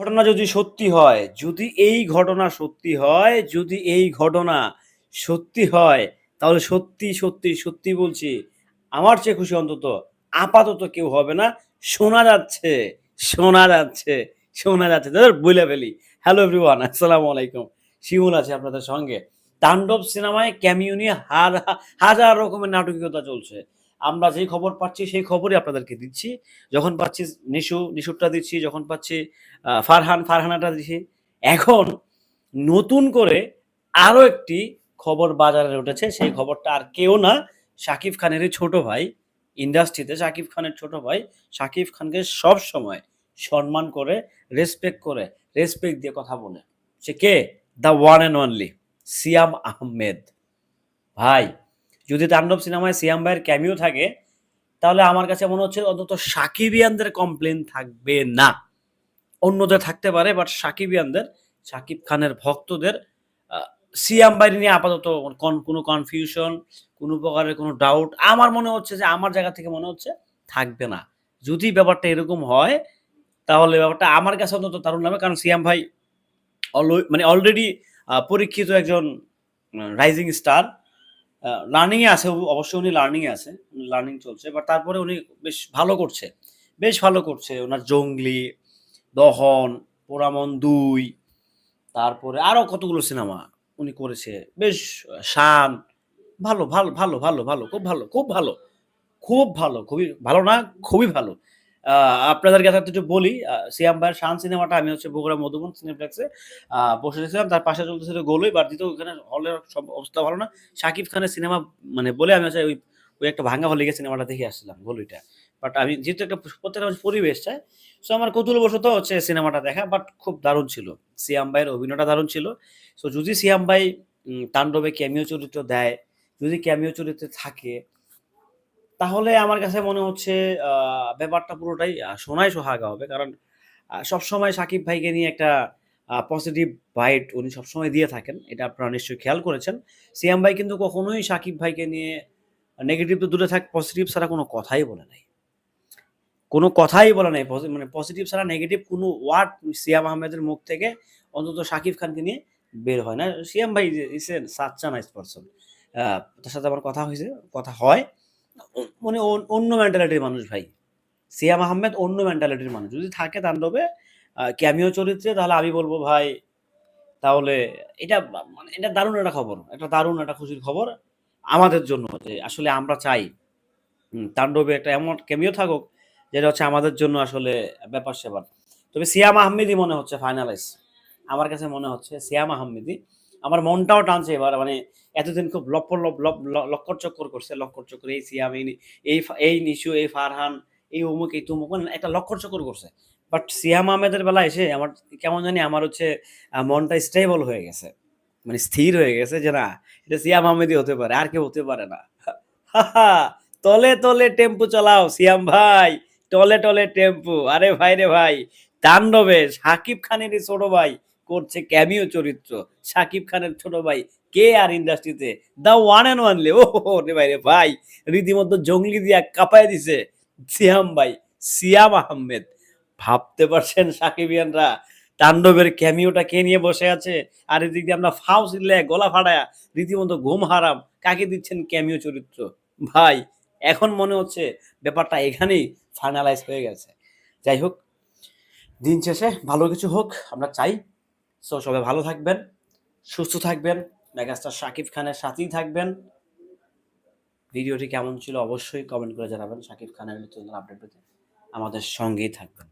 ঘটনা যদি সত্যি হয়, যদি এই ঘটনা সত্যি হয়, যদি এই ঘটনা সত্যি হয়, তাহলে সত্যি সত্যি সত্যি বলছি, আমার চেয়ে খুশি অন্তত আপাতত কেউ হবে না। শোনা যাচ্ছে শোনা যাচ্ছে শোনা যাচ্ছে। দাদা বলে ফেলি। হ্যালো এভরিওয়ান আসসালামু আলাইকুম। শিমুল আছে আপনাদের সঙ্গে। তাণ্ডব সিনেমায় ক্যামিও নিয়ে হাজার রকমের নাটকীয়তা চলছে। আমরা যেই খবর পাচ্ছি, সেই খবরই আপনাদেরকে দিচ্ছি। যখন পাচ্ছি নিশু, নিশুরটা দিচ্ছি, যখন পাচ্ছি ফারহান, ফারহানাটা দিচ্ছি। এখন নতুন করে আরও একটি খবর বাজারে উঠেছে। সেই খবরটা আর কেউ না, শাকিব খানেরই ছোট ভাই, ইন্ডাস্ট্রিতে শাকিব খানের ছোট ভাই, শাকিব খানকে সব সময় সম্মান করে রেসপেক্ট করে রেসপেক্ট দিয়ে কথা বলে। সে কে? The one and only Siam Ahmed ভাই যদি তাণ্ডব সিনেমায় সিয়াম ভাইয়ের ক্যামিও থাকে, তাহলে আমার কাছে মনে হচ্ছে অন্তত সাকিবিয়ানদের কমপ্লেন থাকবে না। অন্যদের থাকতে পারে বাট সাকিবিয়ানদের, সাকিব খানের ভক্তদের সিয়াম বাইরে নিয়ে আপাতত কোন- কোনো কনফিউশন কোনো প্রকারের কোনো ডাউট আমার মনে হচ্ছে যে, আমার জায়গা থেকে মনে হচ্ছে থাকবে না। যদি ব্যাপারটা এরকম হয়, তাহলে ব্যাপারটা আমার কাছে অন্তত দারুণ লাগবে, কারণ সিয়াম ভাই মানে অলরেডি পরীক্ষিত একজন রাইজিং স্টার লার্নিংয়ে আছে অবশ্যই উনি লার্নিংয়ে আছে লার্নিং চলছে বাট তারপরে উনি বেশ ভালো করছে, বেশ ভালো করছে, ওনার জঙ্গলি, দহন পোড়ামন দুই, তারপরে আরও কতগুলো সিনেমা উনি করেছে, বেশ শান, ভালো ভালো ভালো ভালো ভালো, খুব ভালো খুব ভালো খুব ভালো, খুবই ভালো না, খুবই ভালো আপনাদের কাছে একটু বলি সিয়াম ভাইয়ের শান সিনেমাটা আমি হচ্ছে বগুড়া মধুবন সিনেপ্লেক্সে আহ, বসে রেখেছিলাম। তার পাশে চলতেছিল গোলই বাদ দিত ওখানে হলের সব অবস্থা ভালো না। শাকিব খানের সিনেমা মানে বলে আমি হচ্ছে ওই ওই একটা ভাঙ্গা হলে গিয়ে সিনেমাটা দেখে আসছিলাম গোলইটা। বাট আমি যেহেতু একটা প্রত্যেকটা পরিবেশ চাই সো আমার কৌতূহলবশত হচ্ছে সিনেমাটা দেখা বাট খুব দারুণ ছিল। সিয়াম ভাইয়ের অভিনয়টা দারুণ ছিল। সো যদি সিয়াম ভাই তাণ্ডবে ক্যামিও চরিত্র দেয় যদি ক্যামিও চরিত্রে থাকে তাহলে আমার কাছে মনে হচ্ছে ব্যাপারটা পুরোটাই সোনায় সোহাগা হবে। কারণ সবসময় সাকিব ভাইকে নিয়ে একটা পজিটিভ ভাইট উনি সবসময় দিয়ে থাকেন, এটা আপনারা নিশ্চয়ই খেয়াল করেছেন। সিয়াম ভাই কিন্তু কখনোই সাকিব ভাইকে নিয়ে নেগেটিভ তো দূরে থাক পজিটিভ ছাড়া কোনো কথাই বলে নাই। কোনো কথাই বলে নাই মানে পজিটিভ ছাড়া নেগেটিভ কোনো ওয়ার্ড সিয়াম আহমেদের মুখ থেকে অন্তত সাকিব খানকে নিয়ে বের হয় না। সিয়াম ভাই ইস এ সাচ্চা নাইস পারসন। তার সাথে আমার কথা হয়েছে কথা হয়। মানে অন- অন্য মেন্টালিটির মানুষ ভাই। সিয়াম আহমেদ অন্য মেন্টালিটির মানুষ। যদি থাকে তাণ্ডবে ক্যামিও চরিত্রে, তাহলে আমি বলব ভাই, তাহলে এটা মানে এটা দারুণ একটা খবর, একটা দারুণ একটা খুশির খবর আমাদের জন্য যে আসলে আমরা চাই তাণ্ডবে একটা এমন ক্যামিও থাকুক যেটা হচ্ছে আমাদের জন্য আসলে ব্যাপার সেবার। তবে সিয়াম আহমেদই মনে হচ্ছে ফাইনালাইজ আমার কাছে মনে হচ্ছে সিয়াম আহমেদই আমার মনটাও টানছে এবার মানে এতদিন খুব লপ্পর লপ লপ, লক্কর চক্কর করছে, লক্কর চক্কর, এই সিয়াম, এই এই নিশু, এই ফারহান, এই অমুক, এই তুমুক মানে একটা লক্কর চক্কর করছে। বাট সিয়াম আহমেদের বেলা এসে আমার, কেমন জানি আমার হচ্ছে মনটা স্টেবল হয়ে গেছে। মানে স্থির হয়ে গেছে যে না, এটা সিয়াম আহমেদই হতে পারে, আর কেউ হতে পারে না। তলে তলে টেম্পু চালাও, সিয়াম ভাই টলে টলে টেম্পু, আরে ভাই রে ভাই, তাণ্ডবে, সাকিব খানেরই ছোট ভাই করছে ক্যামিও চরিত্র। সাকিব খানের ছোট ভাই কে আর ইন্ডাস্ট্রিতে দা ওয়ান অ্যান্ড ওয়ানলি ও রে ভাই রে ভাই। রীতিমতো জঙ্গলি দিয়া কাঁপায় দিছে সিয়াম ভাই, সিয়াম আহমেদ। ভাবতে পারছেন সাকিবিয়ানরা, তাণ্ডবের ক্যামিওটা কে নিয়ে বসে আছে? আর এদিক দিয়ে আমরা ফাউ সিলে গলা ফাড়ায়া রীতিমতো ঘুম হারাম, কাকে দিচ্ছেন ক্যামিও চরিত্র? ভাই, এখন মনে হচ্ছে ব্যাপারটা এখানেই ফাইনালাইজ হয়ে গেছে। যাই হোক, দিন শেষে ভালো কিছু হোক, আমরা চাই। সো সবাই ভালো থাকবেন, সুস্থ থাকবেন, মেগাস্টার শাকিব খানের সাথেই থাকবেন। ভিডিওটি কেমন ছিল অবশ্যই কমেন্ট করে জানাবেন। শাকিব খানের নতুন আপডেট পেতে আমাদের সঙ্গেই থাকবেন।